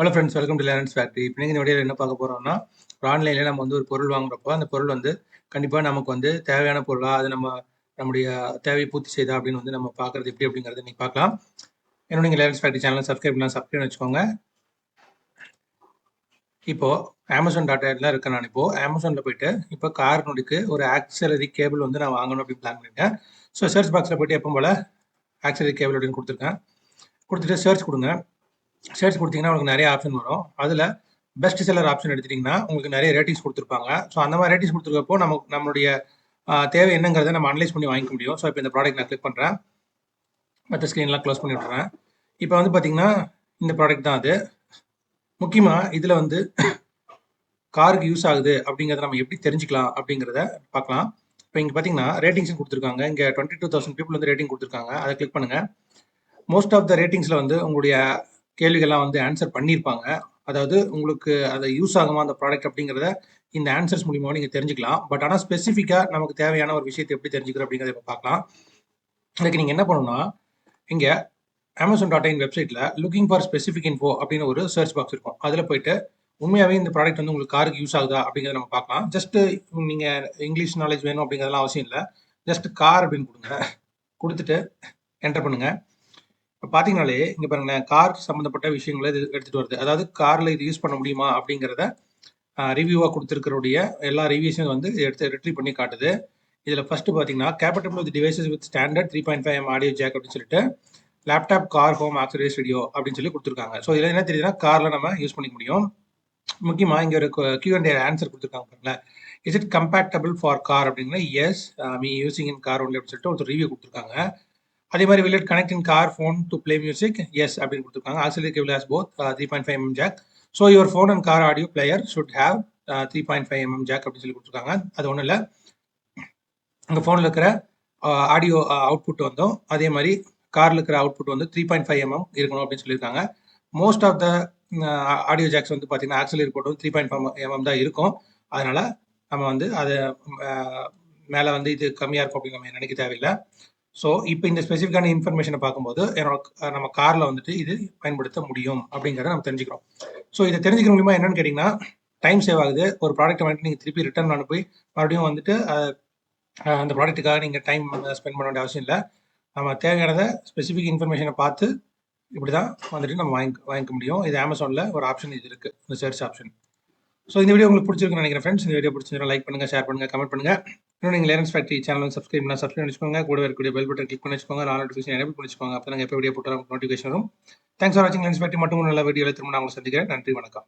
Hello friends welcome to Lawrence factory இப்போ இந்த என்ன பார்க்க போகிறோம்னா ஆன்லைனில் நம்ம வந்து ஒரு பொருள் வாங்குறப்போ அந்த பொருள் வந்து கண்டிப்பாக நமக்கு வந்து தேவையான பொருளாக அது நம்ம நம்முடைய தேவையை பூர்த்தி செய்தா அப்படின்னு வந்து நம்ம பார்க்குறது எப்படி அப்படிங்கிறத நீங்கள் பார்க்கலாம். என்னோட நீங்கள் லேரன்ஸ் ஃபேக்ட்ரி சேனலை சப்ஸ்கிரைப் பண்ணலாம் சப்ஸ்கிரைப் வச்சுக்கோங்க. இப்போது அமேசான் டாட்டா எல்லாம் இருக்கேன் நான் இப்போது அமேசானில் போயிட்டு இப்போ கார்னுக்கு ஒரு ஆக்சலரி கேபிள் வந்து நான் வாங்கணும் அப்படின்னு பிளான் பண்ணிட்டேன் ஸோ சர்ச் பாக்ஸில் போயிட்டு எப்போ போல் ஆக்சலரி கேபிள் அப்படின்னு கொடுத்துருக்கேன். கொடுத்துட்டு சர்ச் கொடுங்க. ஷேர்ஸ் கொடுத்தீங்கன்னா உங்களுக்கு நிறைய ஆப்ஷன் வரும். அதில் பெஸ்ட் செல்லர் ஆப்ஷன் எடுத்துட்டிங்கன்னா உங்களுக்கு நிறைய ரேட்டிங்ஸ் கொடுத்துருப்பாங்க. ஸோ அந்த மாதிரி ரேட்டிங்ஸ் கொடுத்துருக்கப்போ நமக்கு நம்மளுடைய தேவை என்னங்கிறத நம்ம அனலைஸ் பண்ணி வாங்கிக்க முடியும். ஸோ இப்போ இந்த ப்ராடக்ட் நான் கிளிக் பண்ணுறேன் மற்ற ஸ்க்ரீன்லாம் க்ளோஸ் பண்ணி விட்றேன் இப்போ வந்து பார்த்தீங்கன்னா இந்த ப்ராடக்ட் தான் அது. முக்கியமாக இதில் வந்து காருக்கு யூஸ் ஆகுது அப்படிங்கிறத நம்ம எப்படி தெரிஞ்சுக்கலாம் அப்படிங்கிறத பார்க்கலாம். இப்போ இங்கே பார்த்தீங்கன்னா ரேட்டிங்ஸும் கொடுத்துருக்காங்க. இங்கே டுவெண்ட்டி டூ தௌசண்ட் பீப்புள் வந்து ரேட்டிங் கொடுத்துருக்காங்க. அதை கிளிக் பண்ணுங்கள் மோஸ்ட் ஆஃப் த ரேட்டிங்ஸில் வந்து உங்களுடைய கேள்விகள்லாம் வந்து ஆன்சர் பண்ணியிருப்பாங்க. அதாவது உங்களுக்கு அதை யூஸ் ஆகுமா அந்த ப்ராடக்ட் அப்படிங்கிறத இந்த ஆன்சர்ஸ் மூலியமாக நீங்கள் தெரிஞ்சுக்கலாம். பட் ஆனால் ஸ்பெசிஃபிக்காக நமக்கு தேவையான ஒரு விஷயத்தை எப்படி தெரிஞ்சுக்கிறோம் அப்படிங்கிறத இப்போ பார்க்கலாம். அதுக்கு நீங்கள் என்ன பண்ணணும்னா இங்கே அமேசான் டாட் இன் வெப்சைட்டில் லுக்கிங் ஃபார் ஸ்பெசிஃபிக் இன்ஃபோ அப்படின்னு ஒரு சர்ச் பாக்ஸ் இருக்கும். அதில் போயிட்டு உண்மையாகவே இந்த ப்ராடக்ட் வந்து உங்களுக்கு காருக்கு யூஸ் ஆகுதா அப்படிங்கிறத நம்ம பார்க்கலாம். ஜஸ்ட்டு நீங்கள் இங்கிலீஷ் நாலேஜ் வேணும் அப்படிங்கிறதெல்லாம் அவசியம் இல்லை. ஜஸ்ட் கார் அப்படின்னு கொடுங்க. கொடுத்துட்டு என்டர் பண்ணுங்கள் பார்த்தீங்கனாலே இங்கே பாருங்களேன் கார் சம்மந்தப்பட்ட விஷயங்களை இது எடுத்துகிட்டு வருது. அதாவது காரில் இது யூஸ் பண்ண முடியுமா அப்படிங்கிறத ரிவ்யூவாக கொடுத்துருக்கிறோடைய எல்லா ரிவ்யூஸும் வந்து எடுத்து ரிட்ரீவ் பண்ணி காட்டுது. இதில் ஃபஸ்ட்டு பார்த்தீங்கன்னா capital with devices with standard three point five M audio jack அப்படின்னு சொல்லிட்டு laptop car home accessory studio அப்படின்னு சொல்லி கொடுத்துருக்காங்க. ஸோ இதில் என்ன தெரியுதுன்னா காரில் நம்ம யூஸ் பண்ணிக்க முடியும். முக்கியமாக இங்கே ஒரு கியூ அண்ட் ஆன்சர் கொடுத்துருக்காங்க பாருங்களேன். Is it compatible for car அப்படின்னா yes me using in car only அப்படின்னு சொல்லிட்டு ஒரு ரிவ்யூ கொடுத்துருக்காங்க. அதே மாதிரி will it connect in car phone to play music yes அப்படின்னு கொடுத்துருக்காங்க. Auxiliary cable has both three point five M jack so your phone and car audio player should have three point five MM jack அப்படின்னு சொல்லி கொடுத்துருக்காங்க. அது ஒன்றும் இல்லை. உங்கள் ஃபோனில் இருக்கிற ஆடியோ அவுட்புட் வந்தோம் அதே மாதிரி காரில் இருக்கிற அவுட்புட் வந்து த்ரீ பாயிண்ட் ஃபைவ் எம்எம் இருக்கணும் அப்படின்னு சொல்லியிருக்காங்க. Most of the audio jacks வந்து பார்த்தீங்கன்னா ஆக்சிலரி போட்டு த்ரீ பாயிண்ட் ஃபைவ் எம்எம் தான் இருக்கும். அதனால் நம்ம வந்து அதை uh, மேலே வந்து இது கம்மியாக இருக்கும் அப்படின்னு நம்ம நினைக்க தேவையில்லை. ஸோ இப்போ இந்த ஸ்பெசிஃபிக்கான இன்ஃபர்மேஷனை பார்க்கும்போது என்னோட நம்ம காரில் வந்துட்டு இது பயன்படுத்த முடியும் அப்படிங்கிறத நம்ம தெரிஞ்சுக்கிறோம். ஸோ இதை தெரிஞ்சுக்கிற மூலியமாக என்னன்னு கேட்டிங்கன்னா டைம் சேவ் ஆகுது. ஒரு ப்ராடக்ட்டை வந்துட்டு நீங்கள் திருப்பி ரிட்டர்ன் அனுப்பி மறுபடியும் வந்துட்டு அந்த ப்ராடக்ட்டுக்காக நீங்கள் டைம் ஸ்பெண்ட் பண்ண வேண்டிய அவசியம் இல்லை. நம்ம தேவையானதை ஸ்பெசிஃபிக் இன்ஃபர்மேஷனை பார்த்து இப்படி தான் வந்துட்டு நம்ம வாங்கி வாங்கிக்க முடியும். இது அமேசானில் ஒரு ஆப்ஷன் இது இருக்குது இந்த சர்ச் ஆப்ஷன் ஸோ இந்த வீடியோ உங்களுக்கு பிடிச்சிருக்குன்னு நினைக்கிறேன் ஃப்ரெண்ட்ஸ் இந்த வீடியோ பிடிச்சிருந்தா லைக் பண்ணுங்கள் ஷேர் பண்ணுங்கள் கமெண்ட் பண்ணுங்கள் இன்னும் நீங்கள் லேரன்ஸ் ஃபேக்ட்ரி சேனல் சப்ஸ்கிரைப் பண்ணால் சப்ஸ்கிரைப் பண்ணிச்சுக்கோங்க கூட இருக்கக்கூடிய பெல் பட்டன் கிளிக் பண்ணி வச்சுக்கோங்க நான் நோட்டிஃபிகேஷன் எனபிள் பண்ணிச்சுக்கோங்க அப்போ நாங்கள் எப்போ வீடியோ போட்டாலும் நோட்டிஃபிகேஷன் வரும். தேங்க்ஸ் ஃபார் வாட்சிங் லேரன்ஸ் ஃபேக்ட்ரி மட்டும் நல்ல வீடியோவில் திரும்ப நான் உங்களை சந்திக்கிறேன். நன்றி வணக்கம்.